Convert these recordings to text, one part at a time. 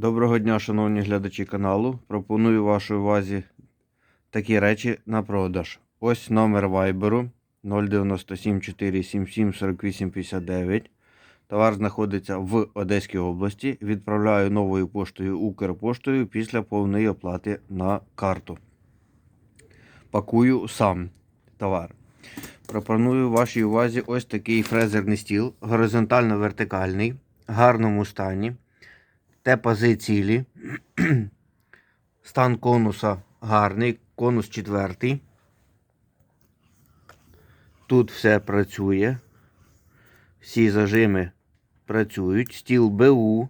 Доброго дня, шановні глядачі каналу. Пропоную вашій увазі такі речі на продаж. Ось номер вайберу 097 477 48 59. Товар знаходиться в Одеській області. Відправляю новою поштою Укрпоштою після повної оплати на карту. Пакую сам товар. Пропоную вашій увазі ось такий фрезерний стіл, горизонтально-вертикальний, в гарному стані. Тепази цілі. Стан конуса гарний, конус четвертий. Тут все працює. Всі зажими працюють. Стіл БУ.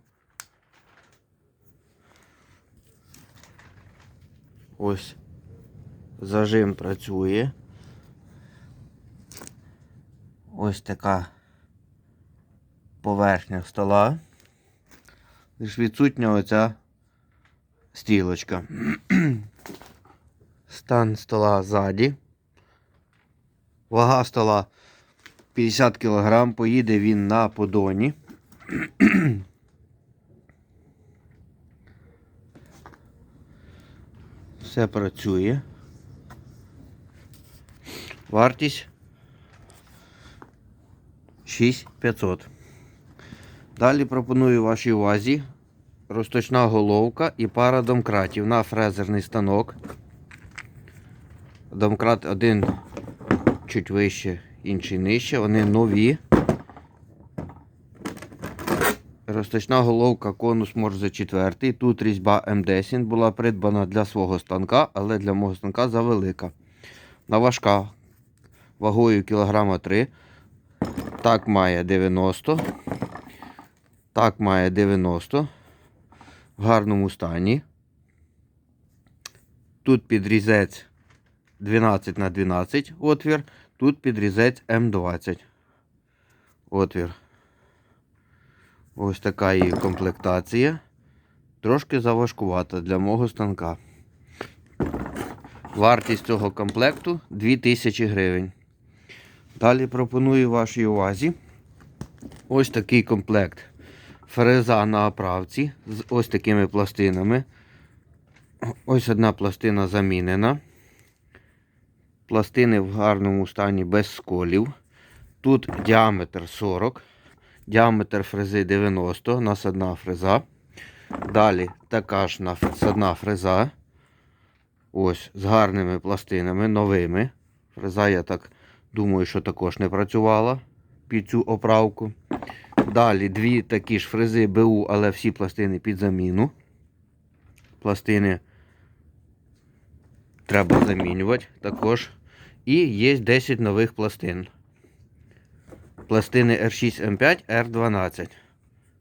Ось зажим працює. Ось така поверхня стола. Лиш відсутня оця стілочка. Стан стола ззаді. Вага стола 50 кг. Поїде він на подоні. Все працює. Вартість 6500. Далі пропоную вашій увазі розточна головка і пара домкратів на фрезерний станок. Домкрат один чуть вище, інший нижче. Вони нові. Розточна головка конус Морзе 4. Тут різьба М10 була придбана для свого станка, але для мого станка завелика. На важка вагою кілограма 3. Так має 90. Так має 90 в гарному стані. Тут підрізець 12 на 12 отвір, тут підрізець М20 отвір. Ось така її комплектація. Трошки заважкувата для мого станка. Вартість цього комплекту 2000 гривень. Далі пропоную вашій увазі ось такий комплект фреза на оправці з ось такими пластинами. Ось одна пластина замінена. Пластини в гарному стані без сколів. Тут діаметр 40, діаметр фрези 90, насадна фреза. Далі така ж насадна фреза. Ось з гарними пластинами, новими. Фреза, я так думаю, що також не працювала під цю оправку. Далі дві такі ж фрези БУ, але всі пластини під заміну. Пластини треба замінювати також. І є 10 нових пластин. Пластини R6M5, R12.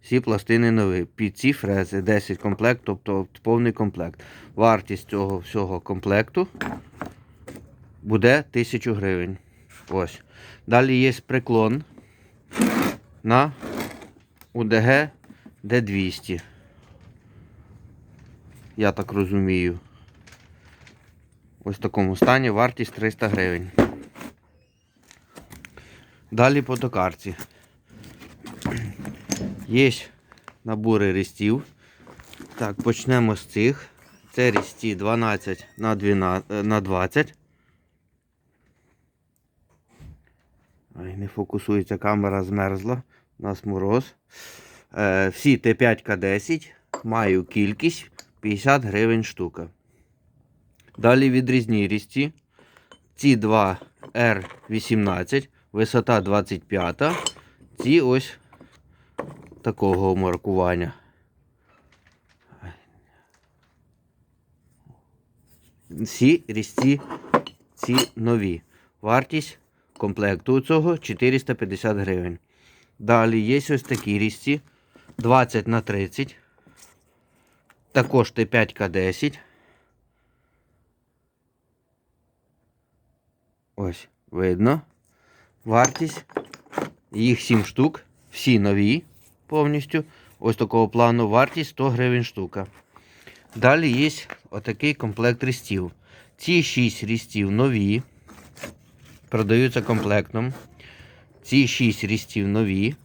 Всі пластини нові. Під ці фрези 10 комплект, тобто повний комплект. Вартість цього всього комплекту буде 1000 гривень. Ось. Далі є приклон на УДГ Д200. Я так розумію. Ось в такому стані вартість 300 гривень. Далі по токарці. Є набори рістів. Так, почнемо з цих. Це рісті 12 на 12, на 20. Ай, не фокусується, камера змерзла. Нас мороз. Е, всі Т5К10. Маю кількість 50 гривень штука. Далі відрізні різці. Ці два R18, висота 25. Ці ось такого маркування. Всі різці ці нові. Вартість комплекту цього 450 гривень. Далі є ось такі різці 20 на 30. Також Т5К10. Ось, видно. Вартість. Їх 7 штук. Всі нові повністю. Ось такого плану вартість 100 гривень штука. Далі є отакий комплект рістів. Ці 6 рістів нові. Продаються комплектом. Ці 6 рістів нові.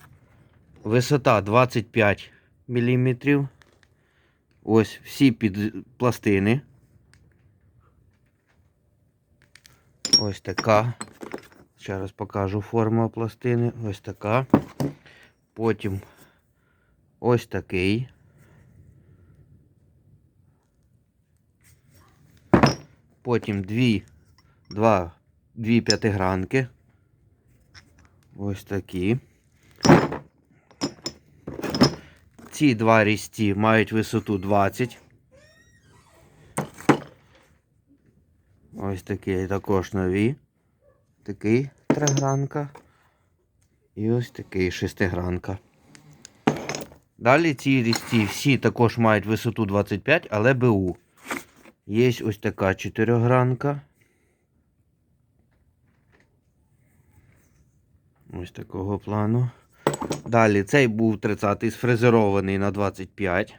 Висота 25 мм. Ось всі під пластини. Ось така. Ще раз покажу форму пластини. Ось така. Потім ось такий. Потім дві, два, дві п'ятигранки. Ось такі. Ці два різці мають висоту 20. Ось такі також нові. Такий тригранка. І ось такий шестигранка. Далі ці різці всі також мають висоту 25, але БУ. Є ось така чотирьохгранка. Ось такого плану. Далі цей був 30-й сфрезерований на 25.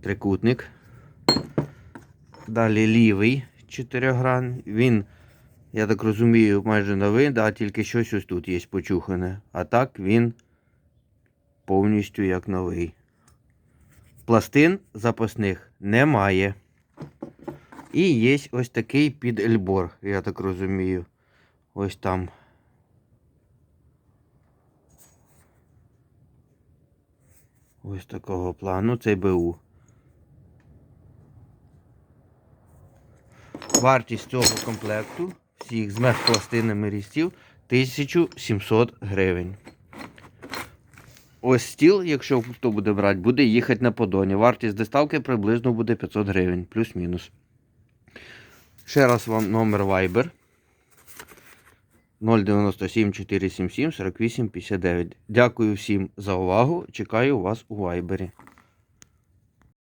Трикутник. Далі лівий 4 гран. Він, я так розумію, майже новий, да, тільки щось ось тут є почухане. А так він повністю як новий. Пластин запасних немає. І є ось такий під ельбор, я так розумію. Ось там. Ось такого плану. Це БУ. Вартість цього комплекту всіх з мехпластинами різців 1700 гривень. Ось стіл, якщо хто буде брати, буде їхати на подоні. Вартість доставки приблизно буде 500 гривень, плюс-мінус. Ще раз вам номер Viber 097 477 48 59. Дякую всім за увагу. Чекаю вас у Вайбері.